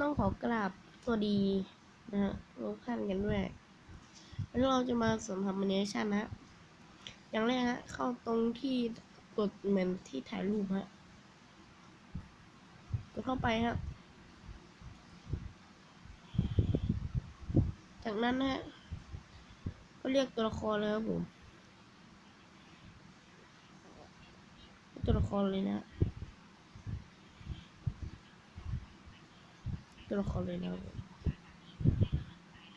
ต้องขอกราบสวัสดีนะฮะทุกท่านกันด้วยแล้วเราจะมาสอนทำแอนิเมชันนะอย่างแรกฮะเข้าตรงที่กดเหมือนที่ถ่ายรูปฮะกดเข้าไปฮะจากนั้นฮะก็เรียกตัวละครเลยครับผมตัวละครเลยนะ ตัวละครเลยนะครับผม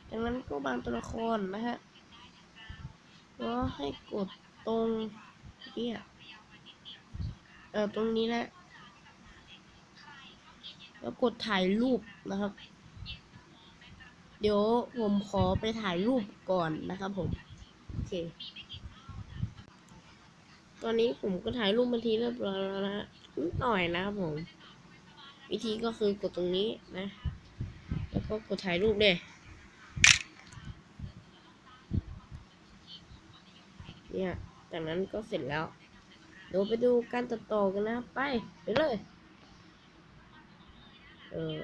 จากนั้นก็บางตัวละครนะฮะแล้วให้กดตรงเนี่ยเออตรงนี้แหละแล้วกดถ่ายรูปนะครับ เดี๋ยวผมขอไปถ่ายรูปก่อนนะครับผม โอเค ตอนนี้ผมก็ถ่ายรูปมาทีเรียบร้อยแล้วนะฮะนิดหน่อยนะครับผม วิธีก็คือกดตรงนี้นะ แล้วก็กดถ่ายรูปเลยเนี่ย จากนั้นก็เสร็จแล้ว เดี๋ยวไปดูการตัดต่อกันนะ ไป ไปเลย เออ